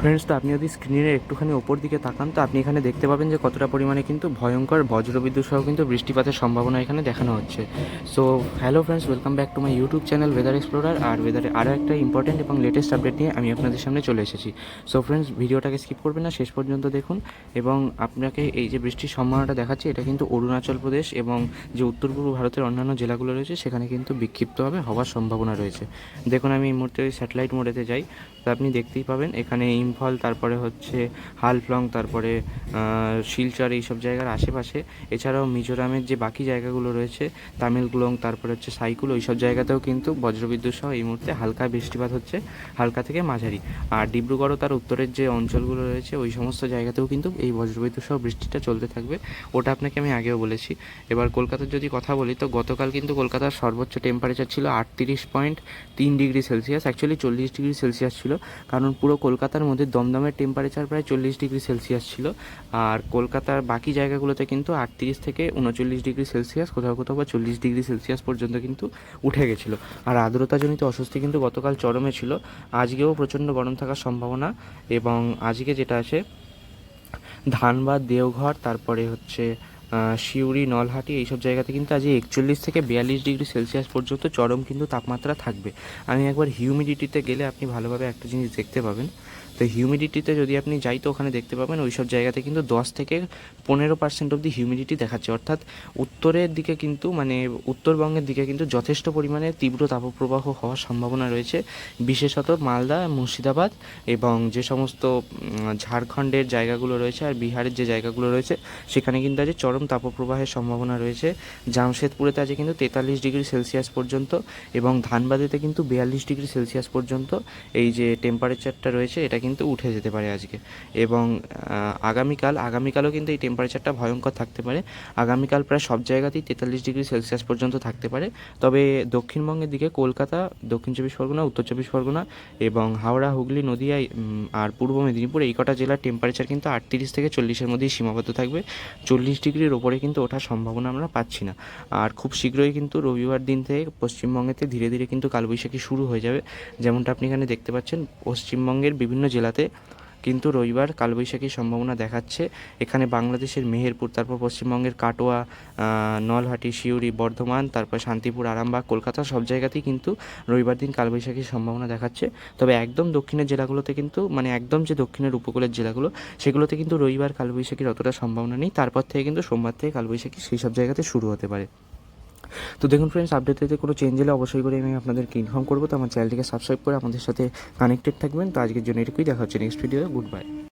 Friends তো আপনি যদি স্ক্রিনের একটুখানি ওপর দিকে তাকান, তো আপনি এখানে দেখতে পাবেন যে কতটা পরিমাণে কিন্তু ভয়ঙ্কর বজ্রবিদ্যুৎ সহ কিন্তু বৃষ্টিপাতের সম্ভাবনা এখানে দেখানো হচ্ছে। So hello friends welcome back to my YouTube channel weather explorer আর ওয়েদারে আরও একটা ইম্পর্টেন্ট এবং লেটেস্ট আপডেট নিয়ে আমি আপনাদের সামনে চলে এসেছি। সো ফ্রেন্ডস ভিডিওটাকে স্কিপ করবেন না, শেষ পর্যন্ত দেখুন। এবং আপনাকে এই যে বৃষ্টির সম্ভাবনাটা দেখাচ্ছে, এটা কিন্তু অরুণাচল প্রদেশ এবং যে উত্তর পূর্ব ভারতের অন্যান্য জেলাগুলো রয়েছে, সেখানে কিন্তু বিক্ষিপ্তভাবে হওয়ার সম্ভাবনা রয়েছে। দেখুন, আমি এই মুহূর্তে স্যাটেলাইট মোডেতে যাই। তো আপনি দেখতেই পাবেন, এখানে ইম্ফল তারপরে হচ্ছে হালফলং, তারপরে শিলচর এইসব জায়গার আশেপাশে। এছাড়াও মিজোরামের যে বাকি জায়গাগুলো রয়েছে, তামিলগুলং, তারপরে হচ্ছে সাইকুল, ওইসব জায়গাতেও কিন্তু বজ্রবিদ্যুৎ সহ এই মুহূর্তে হালকা বৃষ্টিপাত হচ্ছে হালকা থেকে মাঝারি। আর ডিব্রুগড় তার উত্তরের যে অঞ্চলগুলো রয়েছে, ওই সমস্ত জায়গাতেও কিন্তু এই বজ্রবিদ্যুৎ সহ বৃষ্টিটা চলতে থাকবে। ওটা আপনাকে আমি আগেও বলেছি। এবার কলকাতার যদি কথা বলি, তো গতকাল কিন্তু কলকাতার সর্বোচ্চ টেম্পারেচার ছিল আটত্রিশ পয়েন্ট তিন ডিগ্রি সেলসিয়াস অ্যাকচুয়ালি চল্লিশ ডিগ্রি সেলসিয়াস ছিল। কারণ পুরো কলকাতার মধ্যে দমদমের টেম্পারেচার প্রায় চল্লিশ ডিগ্রি সেলসিয়াস ছিল। আর কলকাতার বাকি জায়গাগুলোতে কিন্তু আটত্রিশ থেকে উনচল্লিশ ডিগ্রি সেলসিয়াস কোথাও কোথাও বা চল্লিশ ডিগ্রি সেলসিয়াস পর্যন্ত কিন্তু উঠে গেছিল। আর আর্দ্রতাজনিত অস্বস্তি কিন্তু গতকাল চরমে ছিল। আজকেও প্রচণ্ড গরম থাকার সম্ভাবনা এবং আজকে যেটা আছে, ধানবাদ, দেওঘর, তারপরে হচ্ছে সিউড়ি, নলহাটি এইসব জায়গাতে কিন্তু আজ একচল্লিশ থেকে বিয়াল্লিশ ডিগ্রি সেলসিয়াস পর্যন্ত চরম কিন্তু তাপমাত্রা থাকবে। আমি একবার হিউমিডিটিতে গেলে আপনি ভালোভাবে একটা জিনিস দেখতে পাবেন। তো হিউমিডিটিতে যদি আপনি যাই, তো ওখানে দেখতে পাবেন ওই সব জায়গাতে কিন্তু দশ থেকে পনেরো পার্সেন্ট অবধি হিউমিডিটি দেখাচ্ছে। অর্থাৎ উত্তরের দিকে কিন্তু মানে উত্তরবঙ্গের দিকে কিন্তু যথেষ্ট পরিমাণে তীব্র তাপপ্রবাহ হওয়ার সম্ভাবনা রয়েছে। বিশেষত মালদা, মুর্শিদাবাদ এবং যে সমস্ত ঝাড়খণ্ডের জায়গাগুলো রয়েছে আর বিহারের যে জায়গাগুলো রয়েছে, সেখানে কিন্তু আজ চরম তাপপ্রবাহের সম্ভাবনা রয়েছে। জামশেদপুরেতে আজ কিন্তু তেতাল্লিশ ডিগ্রি সেলসিয়াস পর্যন্ত এবং ধানবাদেতে কিন্তু বিয়াল্লিশ ডিগ্রি সেলসিয়াস পর্যন্ত এই যে টেম্পারেচারটা রয়েছে, এটা কিন্তু উঠে যেতে পারে আজকে। এবং আগামীকাল, আগামীকালও কিন্তু এই টেম্পারেচারটা ভয়ঙ্কর থাকতে পারে। আগামীকাল প্রায় সব জায়গাতেই তেতাল্লিশ ডিগ্রি সেলসিয়াস পর্যন্ত থাকতে পারে। তবে দক্ষিণবঙ্গের দিকে কলকাতা, দক্ষিণ চব্বিশ পরগনা, উত্তর চব্বিশ পরগনা এবং হাওড়া, হুগলি, নদিয়া আর পূর্ব মেদিনীপুর এই কটা জেলার টেম্পারেচার কিন্তু আটত্রিশ থেকে চল্লিশের মধ্যেই সীমাবদ্ধ থাকবে। চল্লিশ ডিগ্রির ওপরে কিন্তু ওঠার সম্ভাবনা আমরা পাচ্ছি না। আর খুব শীঘ্রই কিন্তু রবিবার দিন থেকে পশ্চিমবঙ্গেতে ধীরে ধীরে কিন্তু কালবৈশাখী শুরু হয়ে যাবে। যেমনটা আপনি এখানে দেখতে পাচ্ছেন, পশ্চিমবঙ্গের বিভিন্ন জেলাতে, কিন্তু রবিবার কালবৈশাখীর সম্ভাবনা দেখাচ্ছে। এখানে বাংলাদেশের মেহেরপুর, তারপর পশ্চিমবঙ্গের কাটোয়া নলহাটি, সিউড়ি, বর্ধমান, তারপর শান্তিপুর, আরামবাগ, কলকাতা সব জায়গাতেই কিন্তু রবিবার দিন কালবৈশাখীর সম্ভাবনা দেখাচ্ছে। তবে একদম দক্ষিণের জেলাগুলোতে কিন্তু মানে একদম যে দক্ষিণের উপকূলের জেলাগুলো, সেগুলোতে কিন্তু রবিবার কালবৈশাখীর অতটা সম্ভাবনা নেই। তারপর থেকে কিন্তু সোমবার থেকে কালবৈশাখী সেই সব জায়গাতে শুরু হতে পারে। তো দেখুন ফ্রেন্ডস আপডেটেতে কোনো চেঞ্জ হলে অবশ্যই করে আমি আপনাদেরকে ইনফর্ম করব। তো আমার চ্যানেলটিকে সাবস্ক্রাইব করে আমাদের সাথে কানেক্টেড থাকবেন। তো আজকের জন্য এটুকুই, দেখা হচ্ছে নেক্সট ভিডিও গুড বাই